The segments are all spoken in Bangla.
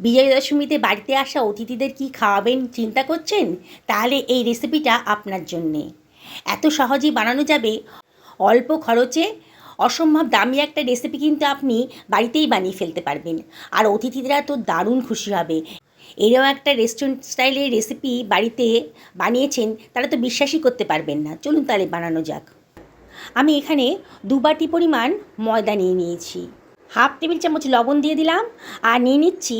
বিজয়া দশমীতে বাড়িতে আসা অতিথিদের কি খাওয়াবেন চিন্তা করছেন? তাহলে এই রেসিপিটা আপনার জন্যে। এত সহজেই বানানো যাবে? অল্প খরচে? অসম্ভব দামি একটা রেসিপি কিন্তু আপনি বাড়িতেই বানিয়ে ফেলতে পারবেন। আর অতিথিরা তো দারুণ খুশি হবে। এরও একটা রেস্টুরেন্ট স্টাইলের রেসিপি বাড়িতে বানিয়েছেন, তারা তো বিশ্বাসই করতে পারবেন না। চলুন তাহলে বানানো যাক। আমি এখানে দু বাটি পরিমাণ ময়দা নিয়ে নিয়েছি। হাফ টেবিল চামচ লবণ দিয়ে দিলাম। আর নিয়ে নিচ্ছি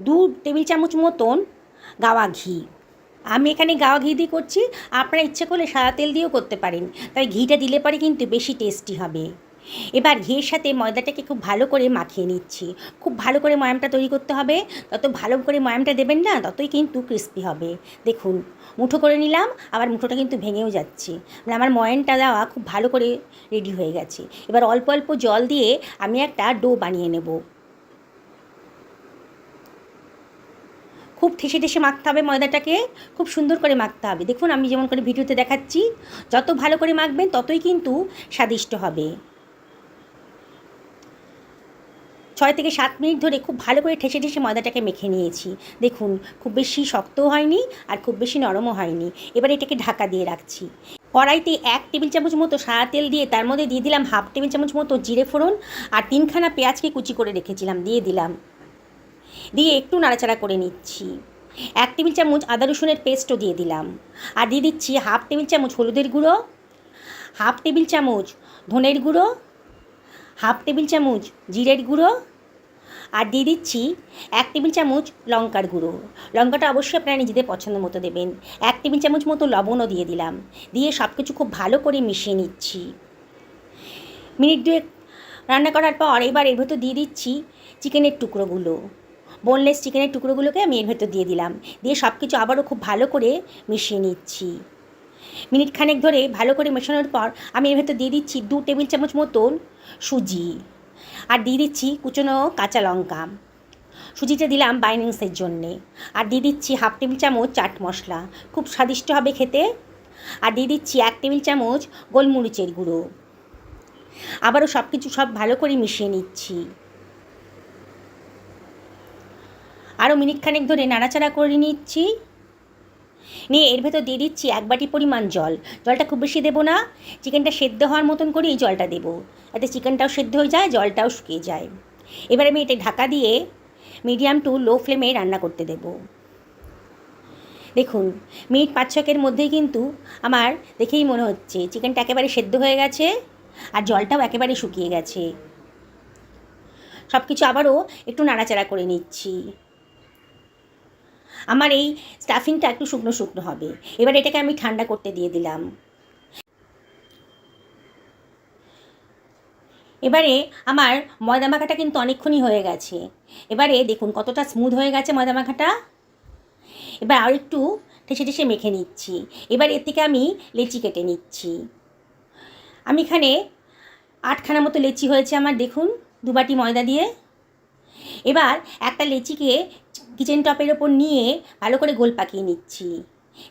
দু টেবিল চামচ মতন গাওয়া ঘি। আমি এখানে গাওয়া ঘি দিয়ে করছি। আপনারা ইচ্ছে করলে সাদা তেল দিয়েও করতে পারেন। তাই ঘিটা দিলে পরে কিন্তু বেশি টেস্টি হবে। এবার ঘিয়ের সাথে ময়দাটাকে খুব ভালো করে মাখিয়ে নিচ্ছি। খুব ভালো করে ময়ামটা তৈরি করতে হবে। তত ভালো করে ময়ামটা দেবেন না, ততই কিন্তু ক্রিস্পি হবে। দেখুন, মুঠো করে নিলাম, আবার মুঠোটা কিন্তু ভেঙেও যাচ্ছে। মানে আমার ময়ানটা দেওয়া খুব ভালো করে রেডি হয়ে গেছে। এবার অল্প অল্প জল দিয়ে আমি একটা ডো বানিয়ে নেব। খুব ঠেসে ঠেসে মাখতে হবে ময়দাটাকে, খুব সুন্দর করে মাখতে হবে। দেখুন, আমি যেমন করে ভিডিওতে দেখাচ্ছি, যত ভালো করে মাখবেন ততই কিন্তু স্বাদিষ্ট হবে। ছয় থেকে সাত মিনিট ধরে খুব ভালো করে ঠেসে ঠেসে ময়দাটাকে মেখে নিয়েছি। দেখুন, খুব বেশি শক্তও হয়নি আর খুব বেশি নরমও হয়নি। এবার এটাকে ঢাকা দিয়ে রাখছি। কড়াইতে এক টেবিল চামচ মতো সাদা তেল দিয়ে তার মধ্যে দিয়ে দিলাম হাফ টেবিল চামচ মতো জিরে ফোড়ন আর তিনখানা পেঁয়াজকে কুচি করে রেখেছিলাম, দিয়ে দিলাম। দিয়ে একটু নাড়াচাড়া করে নিচ্ছি। এক টেবিল চামচ আদা রসুনের পেস্টও দিয়ে দিলাম। আর দিয়ে দিচ্ছি হাফ টেবিল চামচ হলুদের গুঁড়ো, হাফ টেবিল চামচ ধনের গুঁড়ো, হাফ টেবিল চামচ জিরের গুঁড়ো, আর দিয়ে দিচ্ছি এক টেবিল চামচ লঙ্কার গুঁড়ো। লঙ্কাটা অবশ্যই আপনারা নিজেদের পছন্দ মতো দেবেন। এক টেবিল চামচ মতো লবণও দিয়ে দিলাম। দিয়ে সব কিছু খুব ভালো করে মিশিয়ে নিচ্ছি। মিনিট দুয়েক রান্না করার পর এবার এর ভেতর দিয়ে দিচ্ছি চিকেনের টুকরোগুলো। বোনলেস চিকেনের টুকরোগুলোকে আমি এর ভেতর দিয়ে দিলাম। দিয়ে সব কিছু আবারও খুব ভালো করে মিশিয়ে নিচ্ছি। মিনিট খানেক ধরে ভালো করে মেশানোর পর আমি এর ভেতর দিয়ে দিচ্ছি দু টেবিল চামচ মতন সুজি। আর দিয়ে দিচ্ছি কুচনো কাঁচা লঙ্কা। সুজিটা দিলাম বাইনিংসের জন্যে। আর দিয়ে দিচ্ছি হাফ টেবিল চামচ চাট মশলা। খুব স্বাদিষ্ট হবে খেতে। আর দিয়ে দিচ্ছি এক টেবিল চামচ গোলমরিচের গুঁড়ো। আবারও সব কিছু সব ভালো করে মিশিয়ে নিচ্ছি। আরও মিনিট খানেক ধরে নাড়াচাড়া করে নিচ্ছি। নিয়ে এর ভেতর দিয়ে দিচ্ছি এক বাটি পরিমাণ জল। জলটা খুব বেশি দেবো না। চিকেনটা সেদ্ধ হওয়ার মতন করে এই জলটা দেবো। যাতে চিকেনটাও সেদ্ধ হয়ে যায়, জলটাও শুকিয়ে যায়। এবার আমি এটা ঢাকা দিয়ে মিডিয়াম টু লো ফ্লেমে রান্না করতে দেব। দেখুন, মিনিট পাঁচ ছকের মধ্যেই কিন্তু আমার দেখেই মনে হচ্ছে চিকেনটা একেবারে সেদ্ধ হয়ে গেছে আর জলটাও একেবারে শুকিয়ে গেছে। সব কিছু আবারও একটু নাড়াচাড়া করে নিচ্ছি। আমার এই স্টাফিংটা একটু শুকনো শুকনো হবে। এবার এটাকে আমি ঠান্ডা করতে দিয়ে দিলাম। এবারে আমার ময়দা মাখাটা কিন্তু অনেকক্ষণই হয়ে গেছে। এবারে দেখুন কতটা স্মুথ হয়ে গেছে ময়দা মাখাটা। এবার আর একটু ঠেসে ঠেসে মেখে নিচ্ছি। এবার এর থেকে আমি লেচি কেটে নিচ্ছি। আমি এখানে আটখানা মতো লেচি হয়েছে আমার, দেখুন দু বাটি ময়দা দিয়ে। এবার একটা লেচিকে কিচেন টপের ওপর নিয়ে ভালো করে গোল পাকিয়ে নিচ্ছি।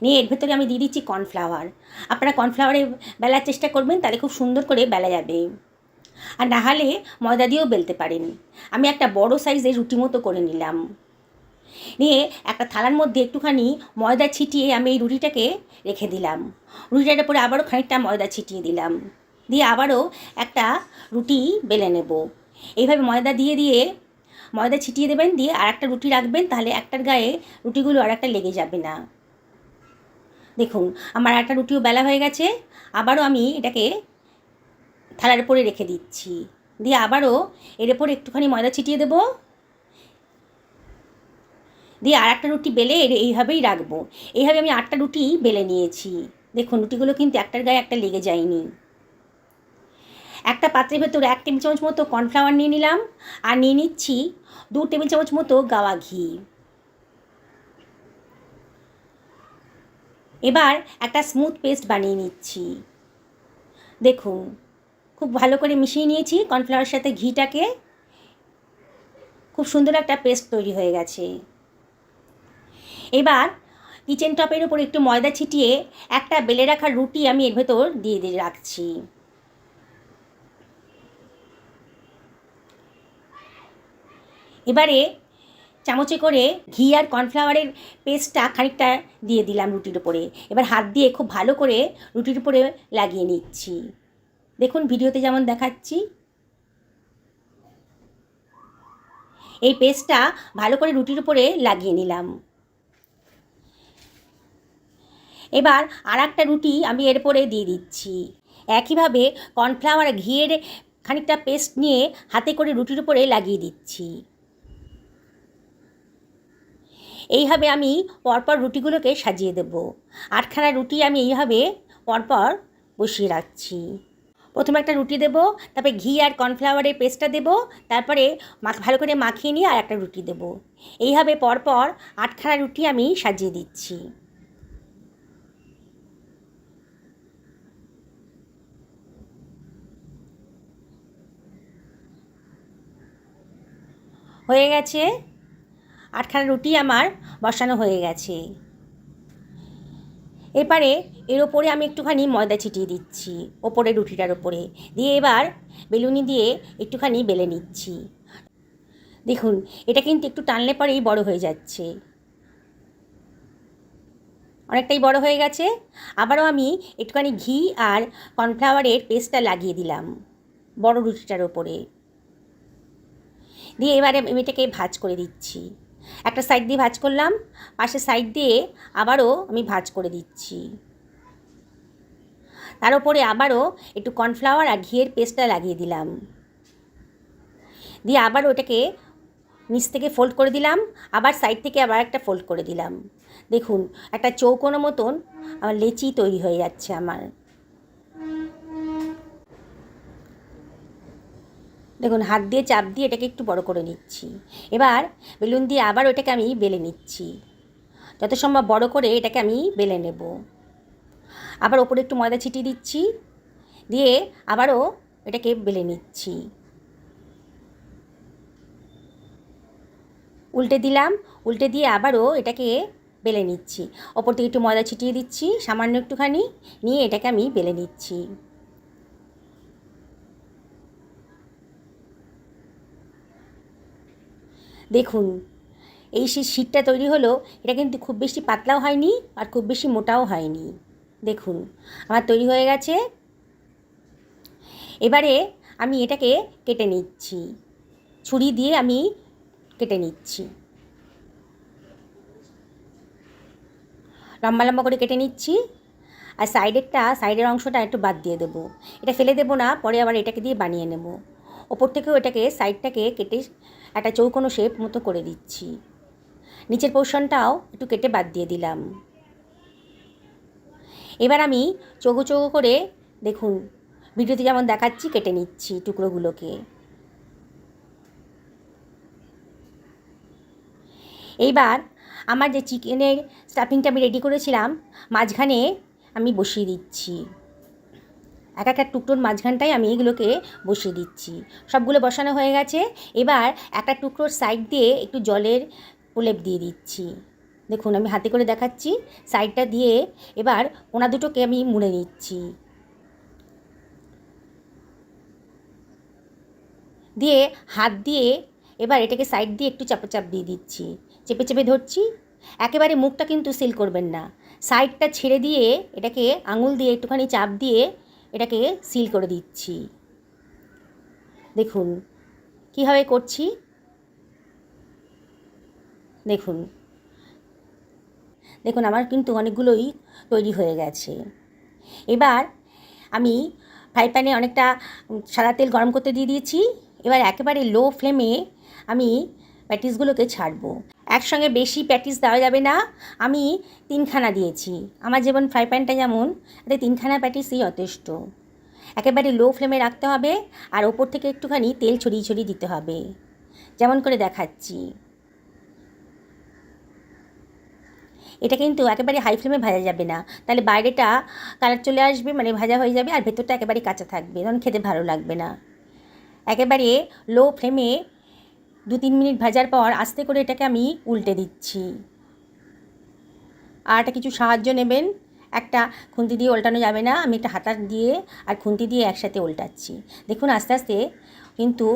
নিয়ে এর ভেতরে আমি দিয়ে দিচ্ছি কর্নফ্লাওয়ার আপনারা কর্নফ্লাওয়ারে বেলার চেষ্টা করবেন, তাহলে খুব সুন্দর করে বেলা যাবে। আর না হলে ময়দা দিয়েও বেলতে পারেন। আমি একটা বড় সাইজের রুটি মতো করে নিলাম। নিয়ে একটা থালার মধ্যে একটুখানি ময়দা ছিটিয়ে আমি এই রুটিটাকে রেখে দিলাম। রুটিটার উপরে আবারও খানিকটা ময়দা ছিটিয়ে দিলাম। দিয়ে আবারও একটা রুটি বেলে নেব। এইভাবে ময়দা দিয়ে দিয়ে ময়দা ছিটিয়ে দেবেন, দিয়ে আর একটা রুটি রাখবেন, তাহলে একটার গায়ে রুটিগুলো আর একটা লেগে যাবে না। দেখুন, আমার একটা রুটিও বেলা হয়ে গেছে, আবারও আমি এটাকে থালার উপরে রেখে দিচ্ছি। দিয়ে আবারও এর ওপর একটুখানি ময়দা ছিটিয়ে দেবো। দিয়ে আর একটা রুটি বেলে এইভাবেই রাখব। এইভাবে আমি আটটা রুটি বেলে নিয়েছি। দেখুন, রুটিগুলো কিন্তু একটার গায়ে একটা লেগে যায়নি। একটা পাত্রের ভেতর এক টেবিল চামচ মতো কর্নফ্লাওয়ার নিয়ে নিলাম, আর নিয়ে নিচ্ছি দু টেবিল চামচ মতো গাওয়া ঘি। এবার একটা স্মুথ পেস্ট বানিয়ে নিচ্ছি। দেখুন, খুব ভালো করে মিশিয়ে নিয়েছি কর্নফ্লাওয়ারের সাথে ঘিটাকে। খুব সুন্দর একটা পেস্ট তৈরি হয়ে গেছে। এবার কিচেন টপের উপর একটু ময়দা ছিটিয়ে একটা বেলে রাখা রুটি আমি এর ভেতর দিয়ে দিয়ে রাখছি। এবারে চামচে করে ঘি আর কর্নফ্লাওয়ারের পেস্টটা খানিকটা দিয়ে দিলাম রুটির উপরে। এবার হাত দিয়ে খুব ভালো করে রুটির উপরে লাগিয়ে নিচ্ছি। দেখুন ভিডিওতে যেমন দেখাচ্ছি। এই পেস্টটা ভালো করে রুটির উপরে লাগিয়ে নিলাম। এবার আর একটা রুটি আমি এরপরে দিয়ে দিচ্ছি। একইভাবে কর্নফ্লাওয়ার ঘিয়ের খানিকটা পেস্ট নিয়ে হাতে করে রুটির উপরে লাগিয়ে দিচ্ছি। এইভাবে আমি পরপর রুটিগুলোকে সাজিয়ে দেব। আটখানা রুটি আমি এইভাবে পরপর বসিয়ে রাখছি। প্রথমে একটা রুটি দেবো, তারপরে ঘি আর কর্নফ্লাওয়ারের পেস্টটা দেবো, তারপরে ভালো করে মাখিয়ে নিয়ে আর একটা রুটি দেবো। এইভাবে পরপর আটখানা রুটি আমি সাজিয়ে দিচ্ছি। হয়ে গেছে। আটখানা রুটি আমার বসানো হয়ে গেছে। এবারে এর ওপরে আমি একটুখানি ময়দা ছিটিয়ে দিচ্ছি, ওপরে রুটিটার ওপরে। দিয়ে এবার বেলুনি দিয়ে একটুখানি বেলে নিচ্ছি। দেখুন, এটা কিন্তু একটু টানলে পরেই বড় হয়ে যাচ্ছে। অনেকটাই বড় হয়ে গেছে। আবারও আমি একটুখানি ঘি আর কর্নফ্লাওয়ারের পেস্টটা লাগিয়ে দিলাম, বড় রুটিটার ওপরে। দিয়ে এবারে আমি এটাকে ভাজ করে দিচ্ছি। একটা সাইড দিয়ে ভাজ করলাম পাশে সাইড দিয়ে আবারও আমি ভাজ করে দিচ্ছি। তার উপরে আবারও একটু কর্নফ্লাওয়ার আর ঘিয়ের পেস্টটা লাগিয়ে দিলাম। দিয়ে আবার ওটাকে নিচ থেকে ফোল্ড করে দিলাম, আবার সাইড থেকে আবার একটা ফোল্ড করে দিলাম। দেখুন, একটা চৌকোনো মতন আমার লেচি তৈরি হয়ে যাচ্ছে আমার। দেখুন, হাত দিয়ে চাপ দিয়ে এটাকে একটু বড় করে নিচ্ছি। এবার বেলুন দিয়ে আবার ওটাকে আমি বেলে নিচ্ছি। যত সম্ভব বড় করে এটাকে আমি বেলে নেব। আবার ওপরে একটু ময়দা ছিটিয়ে দিচ্ছি। দিয়ে আবারও এটাকে বেলে নিচ্ছি। উল্টে দিলাম। উল্টে দিয়ে আবারও এটাকে বেলে নিচ্ছি। ওপর থেকে একটু ময়দা ছিটিয়ে দিচ্ছি, সামান্য একটুখানি। নিয়ে এটাকে আমি বেলে নিচ্ছি। দেখুন, এই সেই শীতটা তৈরি হলো, এটা কিন্তু খুব বেশি পাতলাও হয়নি আর খুব বেশি মোটাও হয়নি। দেখুন, আমার তৈরি হয়ে গেছে। এবারে আমি এটাকে কেটে নিচ্ছি। ছুরি দিয়ে আমি কেটে নিচ্ছি। লম্বা লম্বা করে কেটে নিচ্ছি। আর সাইডেরটা, সাইডের অংশটা একটু বাদ দিয়ে দেবো। এটা ফেলে দেবো না, পরে আবার এটাকে দিয়ে বানিয়ে নেব। ওপর থেকেও এটাকে সাইডটাকে কেটে একটা চৌকোনো শেপ মতো করে দিচ্ছি। নিচের পোর্শনটাও একটু কেটে বাদ দিয়ে দিলাম। এবার আমি চৌকো চৌকো করে দেখুন ভিডিওতে যেমন দেখাচ্ছি, কেটে নিচ্ছি টুকরোগুলোকে। এইবার আমার যে চিকেনের স্টাফিংটা আমি রেডি করেছিলাম, মাঝখানে আমি বসিয়ে দিচ্ছি। এক একটা টুকরোর মাঝখানটাই আমি এগুলোকে বসিয়ে দিচ্ছি। সবগুলো বসানো হয়ে গেছে। এবার একটা টুকরোর সাইড দিয়ে একটু জলের প্রলেপ দিয়ে দিচ্ছি। দেখুন, আমি হাতে করে দেখাচ্ছি। সাইডটা দিয়ে এবার ওনা দুটোকে আমি মুড়ে নিচ্ছি। দিয়ে হাত দিয়ে এবার এটাকে সাইড দিয়ে একটু চাপাচাপ দিয়ে দিচ্ছি। চেপে চেপে ধরছি। একেবারে মুখটা কিন্তু সিল করবেন না। সাইডটা ছেড়ে দিয়ে এটাকে আঙুল দিয়ে একটুখানি চাপ দিয়ে এটাকে সিল করে দিচ্ছি। দেখুন, কীভাবে করছি? দেখুন দেখুন, আমার কিন্তু অনেকগুলোই তৈরি হয়ে গেছে। এবার আমি ফ্রাই প্যানে অনেকটা সাদা তেল গরম করতে দিয়ে দিয়েছি। এবার একেবারে লো ফ্লেমে আমি প্যাটিসগুলোকে ছাড়বো। একসঙ্গে বেশি প্যাটিস দেওয়া যাবে না। আমি তিনখানা দিয়েছি। আমার যেমন ফ্রাই প্যানটা যেমন তাতে তিনখানা প্যাটিসই যথেষ্ট। একেবারে লো ফ্লেমে রাখতে হবে আর ওপর থেকে একটুখানি তেল ছড়িয়ে ছড়িয়ে দিতে হবে। যেমন করে দেখাচ্ছি। এটা কিন্তু একেবারে হাই ফ্লেমে ভাজা যাবে না। তাহলে বাইরেটা কালার চলে আসবে মানে ভাজা হয়ে যাবে আর ভেতরটা একেবারে কাঁচা থাকবে। তখন খেতে ভালো লাগবে না। একেবারে লো ফ্লেমে দু তিন মিনিট ভাজার পর আস্তে করে এটাকে আমি উল্টে দিচ্ছি। আর একটা কিছু সাহায্য নেবেন। একটা খুন্তি দিয়ে উল্টানো যাবে না। আমি একটা হাতা দিয়ে আর খুন্তি দিয়ে একসাথে উল্টাচ্ছি দেখুন, আস্তে আস্তে কিন্তু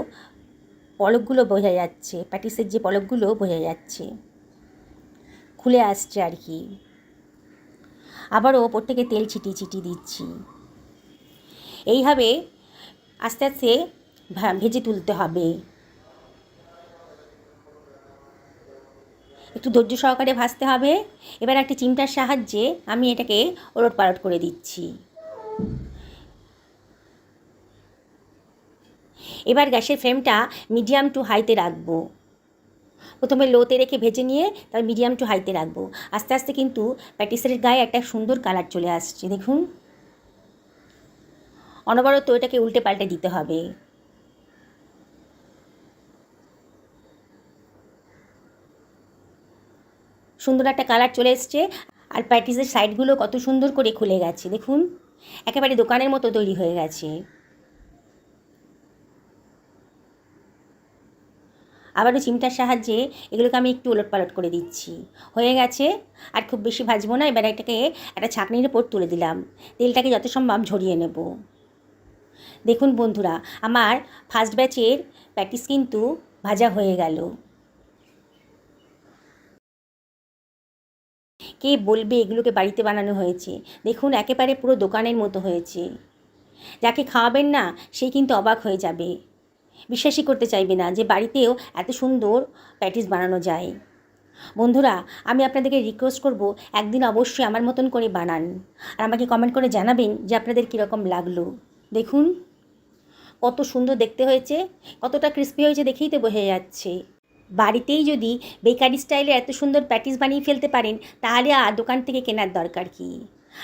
পলকগুলো বোঝা যাচ্ছে। প্যাটিসের যে পলকগুলো বোঝা যাচ্ছে। খুলে আসছে আর কি। আবারও ওপর থেকে তেল ছিটিয়ে ছিটিয়ে দিচ্ছি। এইভাবে আস্তে আস্তে ভেজে তুলতে হবে। একটু ধৈর্য সহকারে ভাজতে হবে। এবার একটি চিমটার সাহায্যে আমি এটাকে ওলট পালট করে দিচ্ছি। এবার গ্যাসের ফ্লেমটা মিডিয়াম টু হাইতে রাখব। প্রথমে লোতে রেখে ভেজে নিয়ে তার মিডিয়াম টু হাইতে রাখব। আস্তে আস্তে কিন্তু প্যাটিসের গায়ে একটা সুন্দর কালার চলে আসছে। দেখুন। অনবরত এটাকে উল্টে পাল্টে দিতে হবে। সুন্দর একটা কালার চলে এসছে। আর প্যাটিসের সাইডগুলো কত সুন্দর করে খুলে গেছে, দেখুন। একেবারে দোকানের মতো তৈরি হয়ে গেছে। আবারও চিমটার সাহায্যে এগুলোকে আমি একটু ওলট পালট করে দিচ্ছি। হয়ে গেছে। আর খুব বেশি ভাজবো না, এবার এটাকে একটা ছাঁকনির ওপর তুলে দিলাম। তেলটাকে যত সম্ভব ঝরিয়ে নেব। দেখুন বন্ধুরা, আমার ফার্স্ট ব্যাচের প্যাটিস কিন্তু ভাজা হয়ে গেল। কে বলবে এগুলোকে বাড়িতে বানানো হয়েছে? দেখুন, একেবারে পুরো দোকানের মতো হয়েছে। যাকে খাওয়াবেন না সেই কিন্তু অবাক হয়ে যাবে। বিশ্বাসই করতে চাইবে না যে বাড়িতেও এত সুন্দর প্যাটিস বানানো যায়। বন্ধুরা, আমি আপনাদেরকে রিকোয়েস্ট করব, একদিন অবশ্যই আমার মতন করে বানান। আর আমাকে কমেন্ট করে জানাবেন যে আপনাদের কীরকম লাগল। দেখুন, কত সুন্দর দেখতে হয়েছে, কতটা ক্রিস্পি হয়েছে দেখেই তো বোঝা যাচ্ছে। বাড়িতেই যদি বেকারি স্টাইলে এত সুন্দর প্যাটিস বানিয়ে ফেলতে পারেন, তাহলে আর দোকান থেকে কেনার দরকার কি?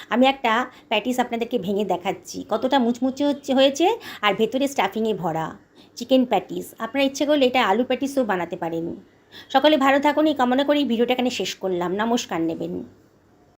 আমি একটা প্যাটিস আপনাদেরকে ভেঙে দেখাচ্ছি। কতটা মুচমুচে হচ্ছে, হয়েছে আর ভেতরে স্টাফিংয়ে ভরা। Chicken patties. আপনার ইচ্ছে করলে এটা আলু প্যাটিসও বানাতে পারেন। সকলে ভালো থাকুন, এই কামনা করেই ভিডিওটা এখানে শেষ করলাম। নমস্কার নেবেন।